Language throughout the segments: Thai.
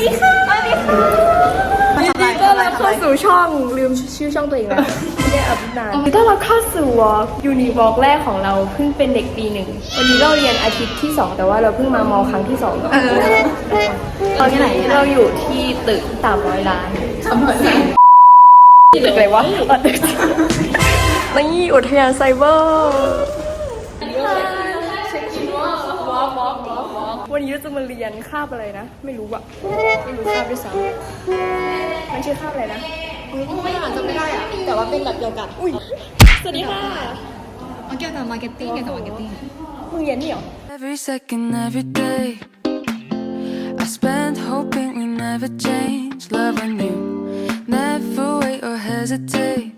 ดีค่ะสวัสดีค่ะยินดีต้อนรับเข้าสู่ช่องลืมชื่อช่องตัวเองแล้วไม่ได้อัพนานยินดีต้อนรับเข้าสู่วอล์กยูนิวอล์กแรกของเราเพิ่งเป็นเด็กปีหนึ่งวันนี้เราเรียนอาทิตย์ที่สองแต่ว่าเราเพิ่งมามอครั้งที่สองตอนนี้เราอยู่ที่ตึกสามร้อยล้านตึกอะไรวะอ๋อตึกนี่อุทยานไซเบอร์ วันนี้เราจะมาเรียนคาบอะไรนะ ไม่รู้อะไม่รู้คาบด้วยซ้ำมันชื่อคาบอะไรนะไม่อ่านจำไม่ได้อะแต่ว่าเป็นแบบเดียวกันอุ้ยสวัสดีค่ะมันเกี่ยวกับมาร์เก็ตติ้งเกี่ยวกับมาร์เก็ตติ้งมึงเรียนนี่เหรอ Every second, every day, I spend hoping we never change. Loving you, never wait or hesitate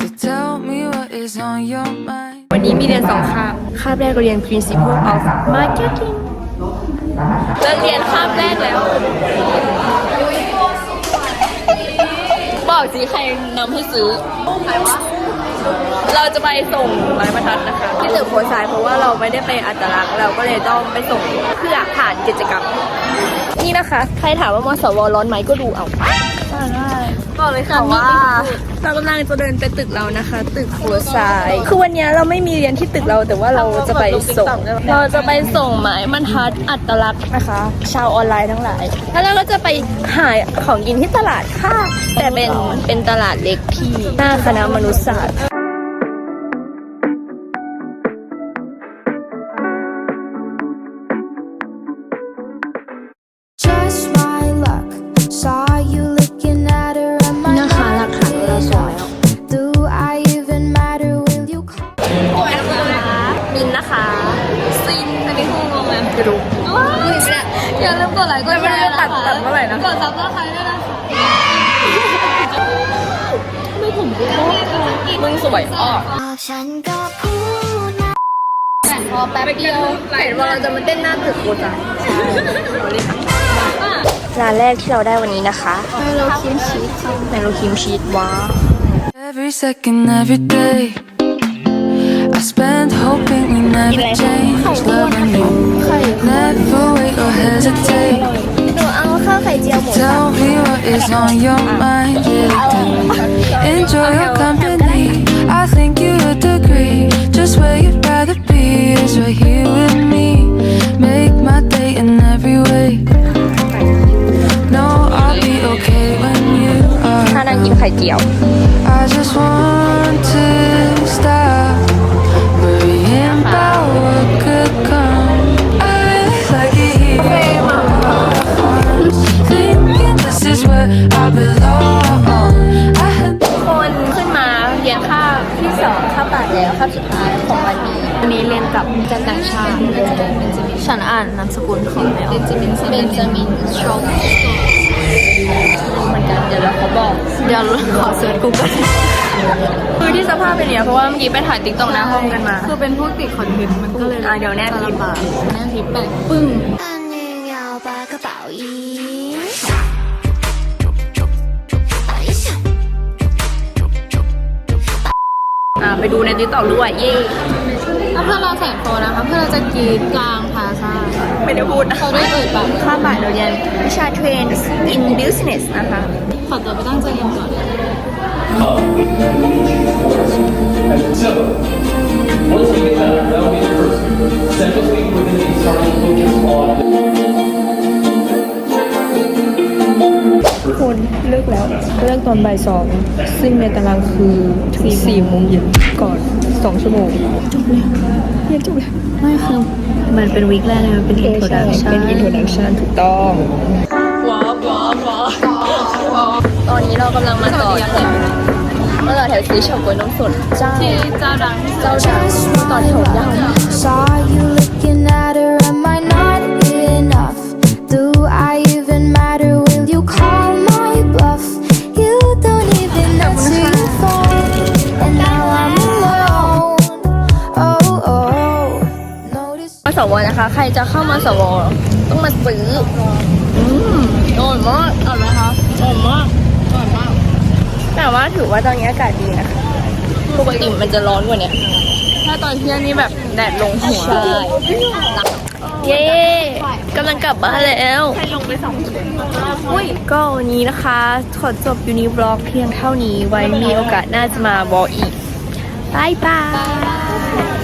to tell me what is on your mind. วันนี้มีเรียนสองคาบ คาบแรกเราเรียน principle of marketing เลิกเรียนคาบแรกแล้ว บอกสิใครนำให้ซื้อ ใครวะ เราจะไปส่งไม้บรรทัดนะคะ ที่ตึกโพสายเพราะว่าเราไม่ได้ไปอัตลักษณ์เราก็เลยต้องไปส่งเพื่อผ่านกิจกรรม นี่นะคะ ใครถามว่ามสวร้อนไหมก็ดูเอา บอกเลยค่ะว่า เรากำลังจะเดินไปตึกเรานะคะ ตึกหัวสาย คือวันนี้เราไม่มีเรียนที่ตึกเราแต่ว่าเราจะไปส่ง เราจะไปส่งหมายบรรทัดอัตลักษณ์นะคะ ชาวออนไลน์ทั้งหลาย แล้วเราก็จะไปหาของกินที่ตลาดค่ะ แต่เป็นเป็นตลาดเล็กที่หน้าคณะมนุษยศาสตร์ องงไหมจะดูอย่าลืมกดไลค์กดแชร์ตัดตัดเมื่อไหร่นะกดซับสไครต์ด้วยนะคะมึงสวยออกฉันก็พูดนะแต่พอแป๊บเดียวเห็นว่าเราจะมาเต้นหน้าตึกโคจังร้านแรกที่เราได้วันนี้นะคะไมโลคิมชีสไมโลคิมชีสว้า Every second, every day, I spend hoping we never change. is on your mind. Yeah, Enjoy your company. I think you would agree. Just where you'd rather be is right here with me. Make my day in every way. No, I'll be okay when you are. I just want to stop. มาเรียนคาบที่สองคาบแปดแล้วคาบสุดท้ายของวันนี้วันนี้เรียนกับจันต่างชาติฉันอ่านนามสกุลของเบนจามินเบนจามินสโตรกเหมือนกันเดี๋ยวเราเขาบอกเดี๋ยวขอเสิร์ชกูก่อนคือที่สภาพเป็นอย่างนี้เพราะว่าเมื่อกี้ไปถ่ายติ๊กต็อกหน้าห้องกันมา คือเป็นพวกติดคอนเทนต์มันก็เลยอะเดี๋ยวแนบคลิปจะลำบากแนบคลิปแปะปึ้ง ดูในติ๊กต็อกด้วยเย่ถ้าเพื่อนเราแสงโตนะคะเพื่อนเราจะกรีดกลางพาซาไม่ได้พูดนะเขาได้เอ่ยปากข้ามบ่ายเราเรียนวิชาเทรน in business นะคะขอตัวไปตั้ง อนบ่ายสองซึ่งในตารางคือถึงสี่โมงเย็นก่อนสองชั่วโมงจบแล้วเรียนจบแล้วไม่คือมันเป็นวีคแรกเลยมันเป็น introduction เป็น introduction ถูกต้องว้าวว้าวว้าวตอนนี้เรากำลังมาต่อแถวมาต่อแถวซื้อเฉาก๊วยนมสดเจ้าที่เจ้าดังเจ้าดังต่อแถวยาว วนะคะ ใครจะเข้ามาสวต้องมาซื้อ อืมอร่อยมากอร่อยไหมคะอร่อยมากอร่อยมาก แต่ว่าถือว่าตอนนี้อากาศดีนะคะปกติมันจะร้อนกว่านี้ถ้าตอนเที่ยงนี่แบบแดดลงหัวเย้กำลังกลับบ้านแล้วใครลงไปสองอุ้ยก็วันนี้นะคะ ขอจบยูนิบล็อกเพียงเท่านี้ไว้มีโอกาสน่าจะมาบออีกบายบาย